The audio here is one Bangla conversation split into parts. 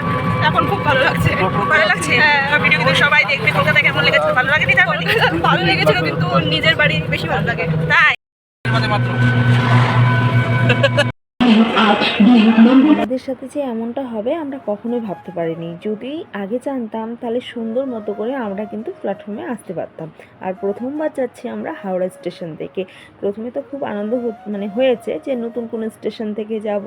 আর এখন খুব ভালো লাগছে। ভালো লাগছে। হ্যাঁ ভিডিও কিন্তু সবাই দেখবে কলকাতা কেমন লেগেছে ভালো লাগে ভালো লেগেছিল কিন্তু নিজের বাড়ি বেশি ভালো লাগে। তাই। আমাদের সাথে যে এমনটা হবে আমরা কখনোই ভাবতে পারিনি। যদি আগে জানতাম তাহলে সুন্দর মতো করে আমরা কিন্তু প্ল্যাটফর্মে আসতে পারতাম। আর প্রথমবার যাচ্ছি আমরা হাওড়া স্টেশন থেকে। প্রথমে তো খুব আনন্দ মানে হয়েছে যে নতুন কোনো স্টেশন থেকে যাব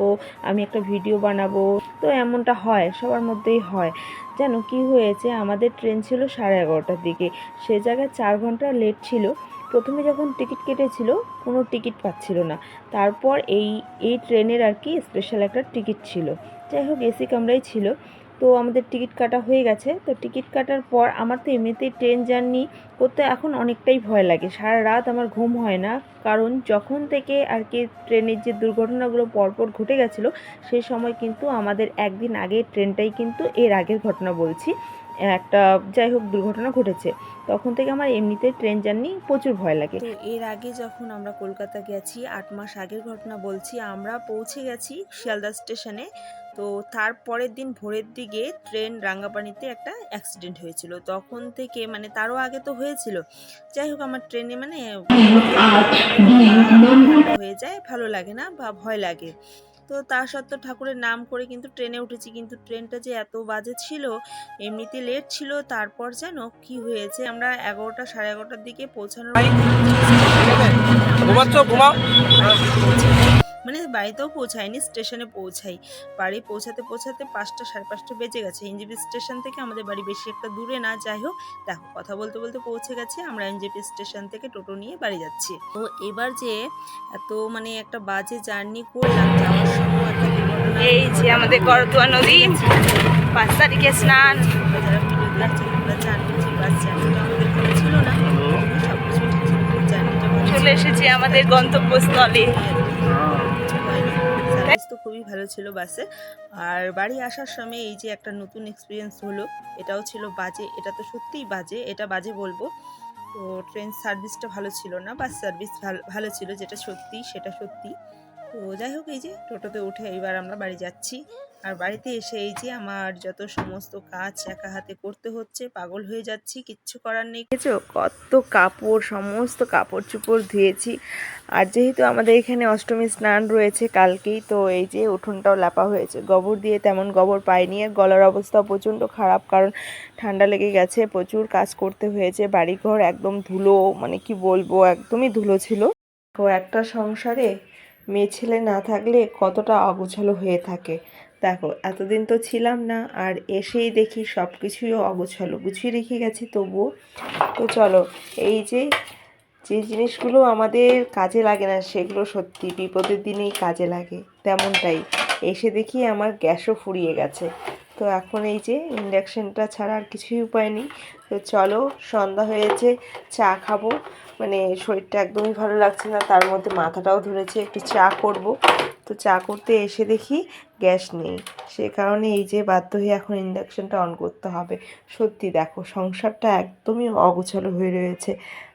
আমি একটা ভিডিও বানাবো। তো এমনটা হয়, সবার মধ্যেই হয়। যেন কি হয়েছে, আমাদের ট্রেন ছিল সাড়ে এগারোটার দিকে। সে জায়গায় চার ঘণ্টা লেট ছিল। প্রথমে যখন টিকিট কেটেছিল, কোনো টিকিট পাচ্ছিল না। তারপর এই এই ট্রেনের আর কি স্পেশাল একটা টিকিট ছিল। যাই হোক, এসি কামরাই ছিল। তো আমাদের টিকিট কাটা হয়ে গেছে। তো টিকিট কাটার পর আমার তো এমনিতেই ট্রেন জার্নি করতে এখন অনেকটাই ভয় লাগে। সারা রাত আমার ঘুম হয় না। কারণ যখন থেকে আর কি ট্রেনের যে দুর্ঘটনাগুলো পরপর ঘটে গেছিল সেই সময় কিন্তু আমাদের একদিন আগে ট্রেনটাই কিন্তু এর আগের ঘটনা বলছি। একটা যাই হোক দুর্ঘটনা ঘটেছে। তখন থেকে আমার এমনিতে ট্রেন জার্নি প্রচুর ভয় লাগে। তো এর আগে যখন আমরা কলকাতা গেছি, আট মাস আগের ঘটনা বলছি, আমরা পৌঁছে গেছি শিয়ালদা স্টেশনে। তো তারপরের দিন ভোরের দিকে ট্রেন রাঙ্গাপানিতে একটা অ্যাক্সিডেন্ট হয়েছিল। তখন থেকে মানে তারও আগে তো হয়েছিল। যাই হোক, আমার ট্রেনে মানে হয়ে যায়, ভালো লাগে না বা ভয় লাগে। তো তা সত্ত্বেও ঠাকুরের নাম করে কিন্তু ট্রেনে উঠেছি। কিন্তু ট্রেনটা যে এত বাজে ছিল, এমনিতে লেট ছিল, তারপর যেন কি হয়েছে, আমরা এগারোটা, সাড়ে এগারোটার দিকে পৌঁছানোর ঘুমাচ্ছ? ঘুমাও। মানে বাড়িতেও পৌঁছায়নি স্টেশনে পৌঁছাই। বাড়ি পৌঁছাতে পৌঁছাতে পাঁচটা সাড়ে পাঁচটা বেজে গেছে। এনজিপি স্টেশন থেকে আমাদের বাড়ি বেশি একটা দূরে না যাই হোক। দেখো কথা বলতে বলতে পৌঁছে গেছে। আমরা এনজিপি স্টেশন থেকে টোটো নিয়ে বাড়ি যাচ্ছি। তো এবার যে এত মানে একটা বাজে জার্নি করলাম যাওয়ার সময় একটা এই যে আমাদের করতোয়া নদী পাঁচ তারিখে স্নান। চলে এসেছি আমাদের গন্তব্যস্থলে। সার্ভিস তো খুবই ভালো ছিল বাসে। আর বাড়ি আসার সময় এই যে একটা নতুন এক্সপিরিয়েন্স হলো, এটাও ছিল বাজে, এটা তো সত্যিই বাজে, এটা বাজে বলব। তো ট্রেন সার্ভিসটা ভালো ছিল না বাস সার্ভিস ভালো ছিল, যেটা সত্যি, সেটা সত্যি। তো যাই হোক, এই যে টোটোতে উঠে এবার আমরা বাড়ি যাচ্ছি। আর বাড়িতে এসে এই যে আমার যত সমস্ত কাজ একা হাতে করতে হচ্ছে, পাগল হয়ে যাচ্ছি, কিচ্ছু করার নেই। দেখেছ? কত কাপড়, সমস্ত কাপড় চোপড় ধুয়েছি। আর যেহেতু আমাদের এখানে অষ্টমী স্নান রয়েছে কালকেই, তো এই যে উঠোনটাও লাপা হয়েছে। গোবর দিয়ে তেমন গোবর পাইনি, আর গলার অবস্থা প্রচণ্ড খারাপ, কারণ ঠান্ডা লেগে গেছে, প্রচুর কাজ করতে হয়েছে। বাড়িঘর একদম ধুলো মানে কি বলব, একদমই ধুলো ছিল। তো একটা সংসারে মেয়ে ছেলে না থাকলে কতটা অগোছালো হয়ে থাকে। দেখো, এতদিন তো ছিলাম না, আর এসেই দেখি সব কিছুই অগোছালো। গুছিয়ে রেখে গেছি তবুও। তো চলো, এই যে যে জিনিসগুলো আমাদের কাজে লাগে না, সেগুলো সত্যি বিপদের দিনেই কাজে লাগে, তেমনটাই। এসে দেখি আমার গ্যাসও ফুরিয়ে গেছে। তো এখন এই যে, ইন্ডাকশানটা ছাড়া আর কিছুই উপায় নেই। তো চলো, সন্ধ্যা হয়েছে, চা খাব। মানে শরীরটা একদমই ভালো লাগছে না, তার মধ্যে মাথাটাও ধরেছে, একটু চা করব। তো চা করতে এসে দেখি গ্যাস নেই। সে কারণে এই যে বাধ্য হয়ে এখন ইন্ডাকশানটা অন করতে হবে। সত্যি দেখো, সংসারটা একদমই অগোছালো হয়ে রয়েছে।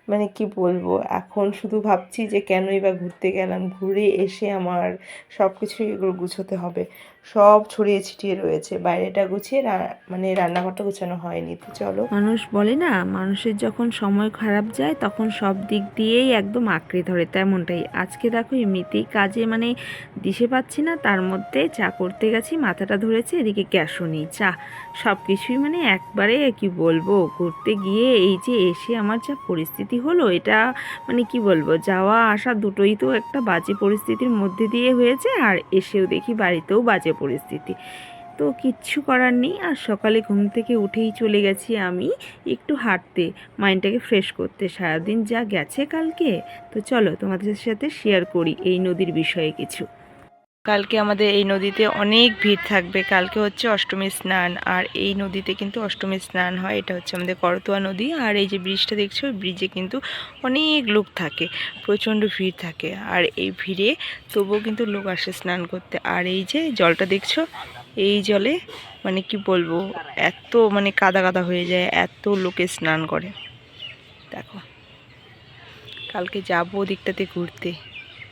মানে কি বলব? এখন শুধু ভাবছি যে কেনই বা ঘুরতে গেলাম? ঘুরে এসে আমার সব কিছুই এগুলো গুছোতে হবে। সব ছড়িয়ে ছিটিয়ে রয়েছে। বাইরেটা গুছিয়ে মানে রান্নাঘরটা গুছানো হয়নি। তো চলো। মানুষ বলে না, মানুষের যখন সময় খারাপ যায়, তখন সব দিক দিয়েই একদম আঁকড়ে ধরে তেমনটাই। আজকে দেখো এমনিতেই কাজে মানে দিশে পাচ্ছি না, তার মধ্যে চা করতে গেছি, মাথাটা ধরেছে, এদিকে গ্যাসও নেই। চা সব কিছুই মানে একবারে কি বলব? করতে গিয়ে এই যে এসে আমার যা পরিস্থিতি হলো? এটা মানে কি বলব? যাওয়া, আসা দুটোই তো একটা বাজে পরিস্থিতির মধ্যে দিয়ে হয়েছে আর এসেও দেখি বাড়িতেও বাজে পরিস্থিতি। তো কিচ্ছু করার নেই আর সকালে ঘুম থেকে উঠেই চলে গেছি আমি একটু হাঁটতে, মাইন্ডটাকে ফ্রেশ করতে। সারাদিন যা গেছে কালকে, তো চলো তোমাদের সাথে শেয়ার করি এই নদীর বিষয়ে কিছু। কালকে আমাদের এই নদীতে অনেক ভিড় থাকবে। কালকে হচ্ছে অষ্টমী স্নান, আর এই নদীতে কিন্তু অষ্টমী স্নান হয়। এটা হচ্ছে আমাদের করতোয়া নদী, আর এই যে ব্রিজটা দেখছ ব্রিজে কিন্তু অনেক লোক থাকে, প্রচণ্ড ভিড় থাকে। আর এই ভিড়ে তবুও কিন্তু লোক আসে স্নান করতে। আর এই যে জলটা দেখছ, এই জলে মানে কি বলব, এত মানে কাদা কাদা হয়ে যায়, এত লোকে স্নান করে। দেখো, কালকে যাব ওদিকটাতে ঘুরতে।